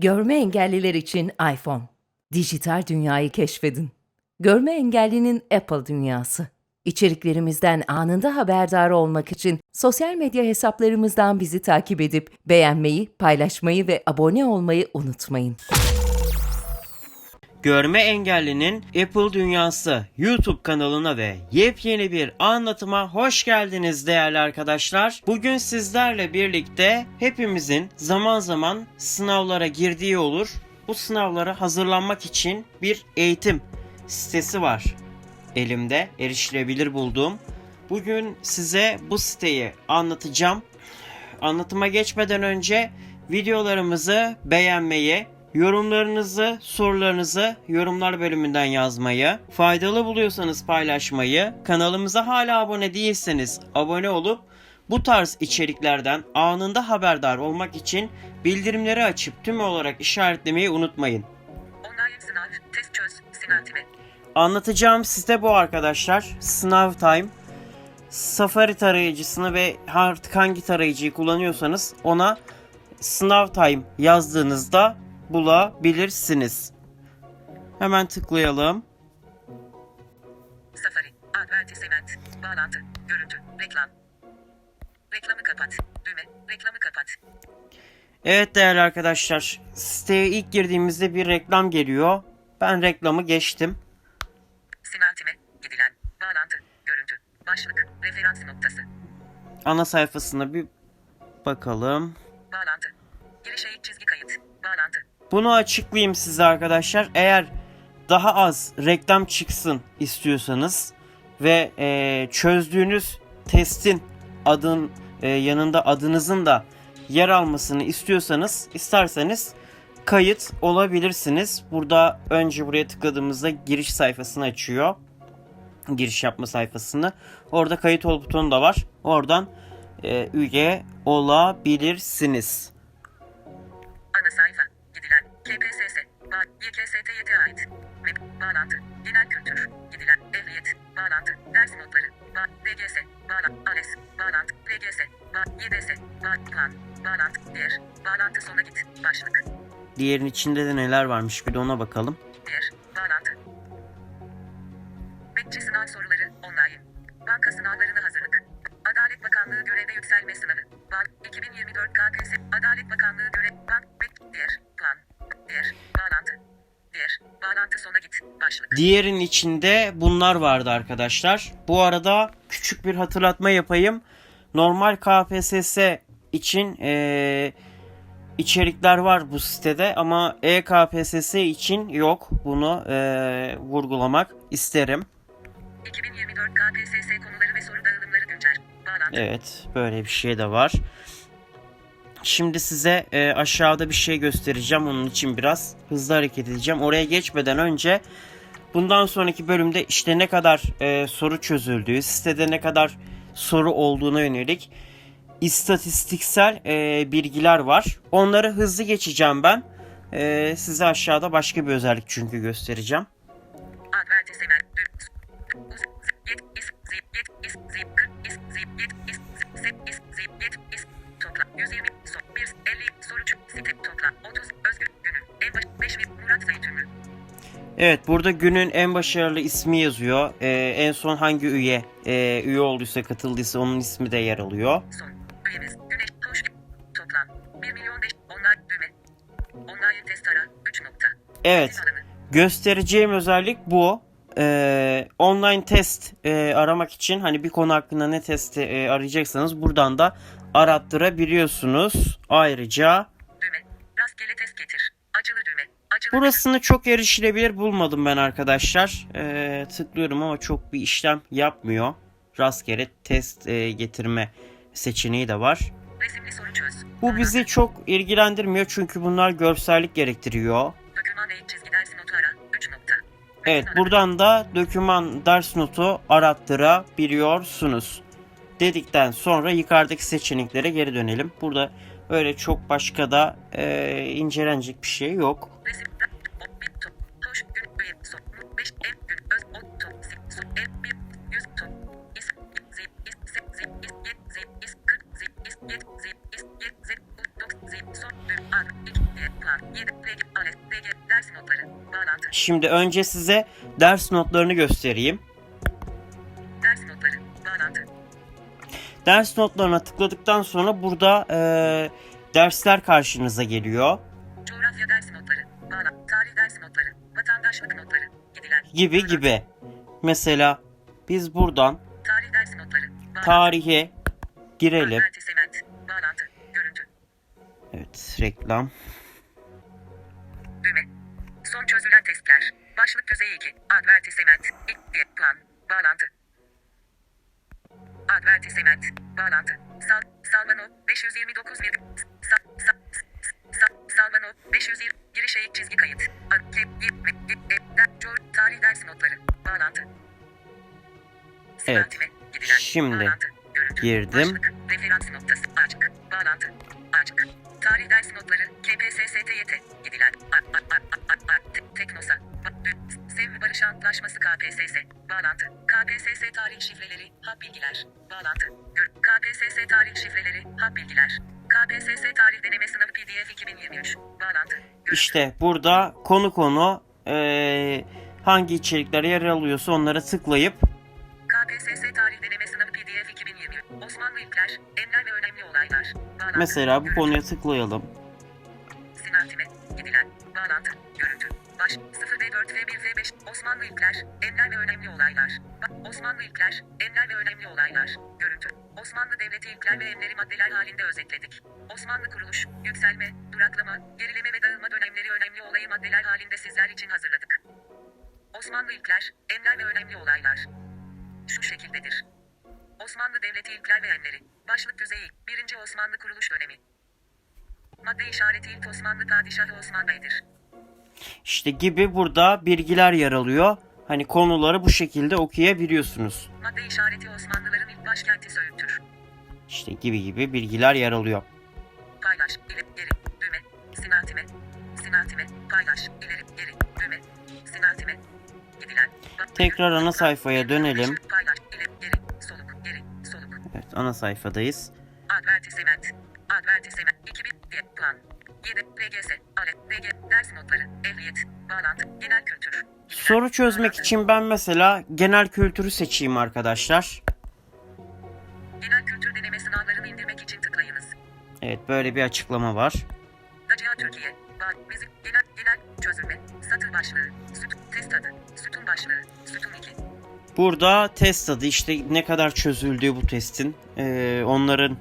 Görme engelliler için iPhone. Dijital dünyayı keşfedin. Görme engellinin Apple dünyası. İçeriklerimizden anında haberdar olmak için sosyal medya hesaplarımızdan bizi takip edip beğenmeyi, paylaşmayı ve abone olmayı unutmayın. Görme engellinin Apple Dünyası YouTube kanalına ve yepyeni bir anlatıma hoş geldiniz değerli arkadaşlar. Bugün sizlerle birlikte hepimizin zaman zaman sınavlara girdiği olur. Bu sınavlara hazırlanmak için bir eğitim sitesi var elimde erişilebilir bulduğum. Bugün size bu siteyi anlatacağım. Anlatıma geçmeden önce videolarımızı beğenmeyi, yorumlarınızı, sorularınızı yorumlar bölümünden yazmayı, faydalı buluyorsanız paylaşmayı, kanalımıza hala abone değilseniz abone olup bu tarz içeriklerden anında haberdar olmak için bildirimleri açıp tüm olarak işaretlemeyi unutmayın. Sınav, test çöz. Anlatacağım site bu arkadaşlar. Sınav Time. Safari tarayıcısını ve artık hangi tarayıcıyı kullanıyorsanız ona Sınav Time yazdığınızda bulabilirsiniz. Hemen tıklayalım. Safari, advertisement, bağlantı, görüntü, reklam. Reklamı kapat, düğme, reklamı kapat. Evet değerli arkadaşlar. Siteye ilk girdiğimizde bir reklam geliyor. Ben reklamı geçtim. Sinantime, gidilen, bağlantı, görüntü, başlık, referans noktası, Ana sayfasına bir bakalım. bağlantı. Girişe ilk çizgi. Bunu açıklayayım size arkadaşlar. Eğer daha az reklam çıksın istiyorsanız ve e, çözdüğünüz testin adın e, yanında adınızın da yer almasını istiyorsanız isterseniz kayıt olabilirsiniz. Burada önce buraya tıkladığımızda giriş sayfasını açıyor. Giriş yapma sayfasını. Orada kayıt ol butonu da var. Oradan e, üye olabilirsiniz. KPSS, ba YKSTY'ye ait. Web, bağlantı, genel kültür, gidilen, ehliyet, bağlantı, ders notları, ba DGS, bağlantı, ALES, bağlantı, LGS, ba YDS, ba plan, bağlantı, diğer, bağlantı sona git, başlık, Diğerinin içinde de neler varmış bir de ona bakalım. diğer, bağlantı. Bekçi sınav soruları, online. Banka sınavlarına hazırlık. Adalet Bakanlığı göreve yükselme sınavı. Bank 2024 KPSS. Adalet Bakanlığı görev. Bank. Bek. Diğer. Plan. Diğer. Bağlantı. Diğer. Bağlantı sona git. Başlık. Diğerinin içinde bunlar vardı arkadaşlar. Bu arada küçük bir hatırlatma yapayım. Normal KPSS için eee, içerikler var bu sitede ama EKPSS için yok. Bunu eee, vurgulamak isterim. 2024 KPSS konuları ve soru dağılımları güncel. Bağlantı. Evet, böyle bir şey de var. Şimdi size e, aşağıda bir şey göstereceğim. Onun için biraz hızlı hareket edeceğim. Oraya geçmeden önce bundan sonraki bölümde işte ne kadar e, soru çözüldüğü, sitede ne kadar soru olduğuna yönelik istatistiksel e, bilgiler var. Onları hızlı geçeceğim ben. E, size aşağıda başka bir özellik çünkü göstereceğim. Evet burada günün en başarılı ismi yazıyor. Ee, en son hangi üye e, üye olduysa katıldıysa onun ismi de yer alıyor. Son. Üyemiz. Güneş. Hoş. Toplam. 1 milyon 5. Online. Düğme. Online test ara. 3 nokta. Evet göstereceğim özellik bu. Ee, online test e, aramak için hani bir konu hakkında ne testi e, arayacaksanız buradan da arattırabiliyorsunuz. Ayrıca Düğme. Rastgele test getir. Açılı düğme. Açılı burasını çok erişilebilir bulmadım ben arkadaşlar. Ee, tıklıyorum ama çok bir işlem yapmıyor. Rastgele test e, getirme seçeneği de var. Bu bizi çok ilgilendirmiyor çünkü bunlar görsellik gerektiriyor. Doküman eğit çizgi ders notu ara. 3 nokta. Evet buradan da doküman ders notu arattırabiliyorsunuz. Dedikten sonra yukarıdaki seçeneklere geri dönelim. Burada öyle çok başka da e, incelenecek bir şey yok. Şimdi önce size ders notlarını göstereyim. ders notları, bağlantı, Ders notlarına tıkladıktan sonra burada eee, dersler karşınıza geliyor. coğrafya ders notları, bağlantı, tarih ders notları, vatandaşlık notları, gidilen, Gibi bağlantı, gibi. Mesela biz buradan tarih ders notları, bağlantı, tarihe girelim. Bağlantı, Evet reklam. Son çözülen testler, başlık düzey 2, advertisement, ilk plan, bağlantı, advertisement, bağlantı, sal, salvano, 529 bir, sa, sa, sa, salvano, 520, giriş eğik çizgi kayıt, a, ke, y, ve, y, e, der, cor, tarih ders notları, bağlantı, Evet. Şimdi bağlantı, girdim. Başlık, referans noktası, açık, bağlantı, açık. Tarih ders notları, KPSSTYT, gidilen, a, a, a, Sev Barış Antlaşması KPSS, bağlantı, KPSS tarih şifreleri, hap bilgiler, bağlantı, gör, KPSS tarih şifreleri, hap bilgiler, KPSS tarih deneme sınavı PDF 2023, bağlantı, görüntü, işte burada konu konu eee, hangi içerikler yer alıyorsa onlara tıklayıp KPSS tarih deneme sınavı PDF 2023, Osmanlı ilkler, enler ve önemli olaylar, bağlantı, mesela bu konuya tıklayalım. Osmanlı ilkler, enler ve önemli olaylar. Osmanlı ilkler, enler ve önemli olaylar, görüntü. Osmanlı Devleti ilkler ve enleri maddeler halinde özetledik. Osmanlı kuruluş, yükselme, duraklama, gerileme ve dağılma dönemleri önemli olayı maddeler halinde sizler için hazırladık. Osmanlı ilkler, enler ve önemli olaylar. Şu şekildedir. Osmanlı Devleti ilkler ve enleri. Başlık düzeyi, 1. Osmanlı kuruluş dönemi. Madde işareti ilk Osmanlı Padişahı Osman Bey'dir. İşte gibi burada bilgiler yer alıyor. Hani konuları bu şekilde okuyabiliyorsunuz. Madde işareti Osmanlıların ilk başkenti Söğüt'tür. İşte gibi gibi bilgiler yer alıyor. Paylaş, ileri, geri, düğme, sinertime, sinertime, paylaş, ileri, geri, düğme, sinertime, gidilen. Tekrar ana sayfaya dönelim. Paylaş, ileri, geri, soluk, geri, soluk. Evet ana sayfadayız. Advertisement, advertisement, 2000, diye, plan, 7, RGS, ALE, DG, ders notları, ehliyet, bağlantı, genel kültür. gidilen, Soru çözmek için ben mesela genel kültürü seçeyim arkadaşlar. Genel kültür deneme sınavlarını indirmek için tıklayınız. Evet böyle bir açıklama var. Dacia Türkiye, Müzik, Genel, Genel, Çözülme, Satır Başlığı, Süt, Test Adı, Sütun Başlığı, Sütun 2, Burada test adı işte ne kadar çözüldüğü bu testin eee, onların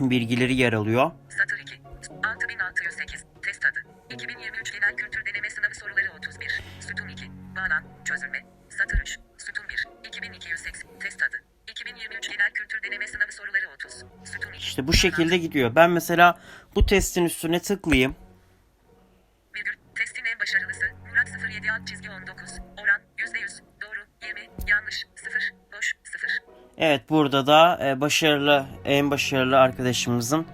bilgileri yer alıyor. Satır 2, Çözülme, Satır 3, Sütun 1, 2280, Test Adı, 2023 Genel Kültür Deneme Sınavı Soruları 30, Sütun 2, İşte bu şekilde gidiyor. Ben mesela bu testin üstüne tıklayayım. Virgül, testin en başarılısı, Murat 07 alt çizgi 19, oran, %100, doğru, 20, yanlış, 0, boş, 0. Evet burada da e, başarılı en başarılı arkadaşımızın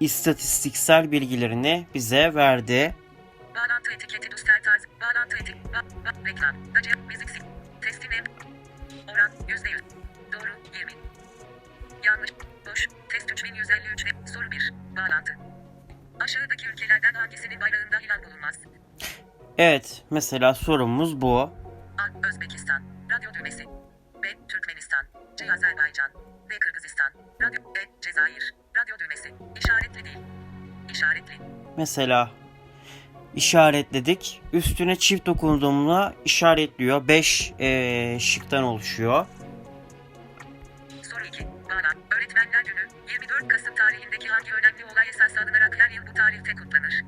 istatistiksel bilgilerini bize verdi. Bağlantı etiketi düster tarz. Bağlantı etik. Ba, ba, reklam. Dacia. Müzik. Testin en. Oran. Yüzde yüz. Doğru. 20. Yanlış. Boş. Test 3153 ve soru 1. Bağlantı. Aşağıdaki ülkelerden hangisinin bayrağında hilal bulunmaz? Evet mesela sorumuz bu. A. Özbekistan. Radyo düğmesi. B. Türkmenistan. C. Azerbaycan. D. Kırgızistan. Radyo. E. Cezayir. Radyo düğmesi. İşaretli değil. İşaretli. Mesela işaretledik. Üstüne çift dokunduğumda işaretliyor. 5 şıktan oluşuyor. Soru 2. Bağlam. Öğretmenler Günü 24 Kasım tarihindeki hangi önemli olay esas alınarak her yıl bu tarihte kutlanır?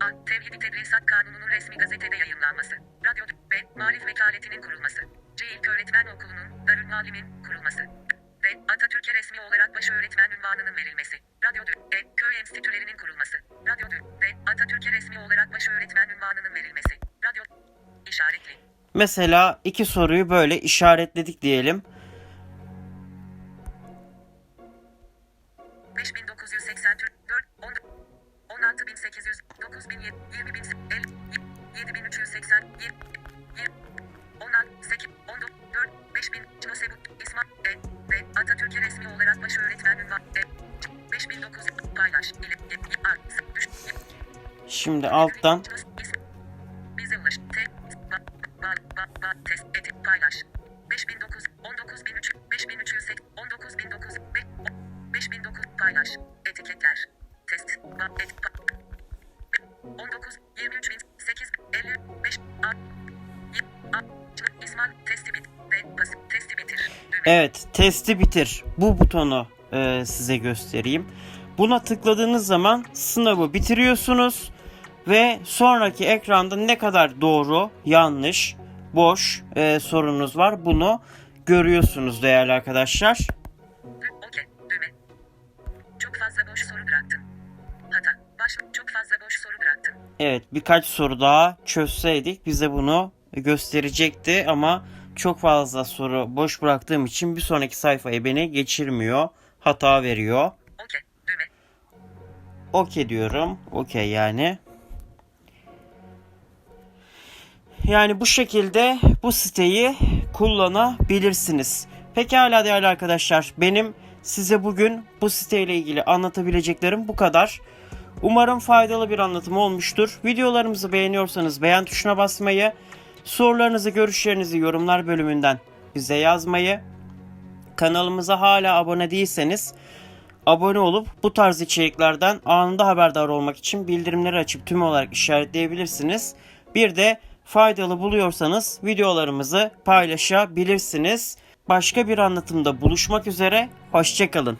A. Tevhid-i Tedrisat Kanunu'nun resmi gazetede yayınlanması. Radyo B. Marif Vekaletinin kurulması. C. İlk Öğretmen Okulu'nun, Darülmalim'in kurulması. D. Atatürk'e resmi olarak baş öğretmen ünvanının verilmesi. Radyo D. Köy enstitülerinin kurulması. Baş öğretmen ünvanının verilmesi. Radyo işaretli. Mesela iki soruyu böyle işaretledik diyelim. 5980 Türk 4 10 16800 9000 20000 7380 20 16 8 19 4 5000 Cinosebu İsmail E ve Atatürk'e resmi olarak baş öğretmen ünvan test, eti, paylaş. 5009, 19300, 5308, 19009, 5009, paylaş. Etiketler. Test, ba, et, pa, 19, 23000, 8, 55, a, y, a, c, İsmail, testi bit, testi bitir. Evet, testi bitir. Bu butonu e, size göstereyim. Buna tıkladığınız zaman sınavı bitiriyorsunuz ve sonraki ekranda ne kadar doğru, yanlış, boş e, sorunuz var bunu görüyorsunuz değerli arkadaşlar. Dü- Okey, düğme. Çok fazla boş soru bıraktın. Hata, baş, çok fazla boş soru bıraktın. Evet, birkaç soru daha çözseydik bize bunu gösterecekti ama çok fazla soru boş bıraktığım için bir sonraki sayfaya beni geçirmiyor. Hata veriyor. Okey, düğme. Okey diyorum. Okey yani. Yani bu şekilde bu siteyi kullanabilirsiniz. Pekala değerli arkadaşlar. Benim size bugün bu siteyle ilgili anlatabileceklerim bu kadar. Umarım faydalı bir anlatım olmuştur. Videolarımızı beğeniyorsanız beğen tuşuna basmayı, sorularınızı, görüşlerinizi yorumlar bölümünden bize yazmayı, kanalımıza hala abone değilseniz abone olup bu tarz içeriklerden anında haberdar olmak için bildirimleri açıp tüm olarak işaretleyebilirsiniz. Bir de faydalı buluyorsanız videolarımızı paylaşabilirsiniz. Başka bir anlatımda buluşmak üzere, hoşçakalın.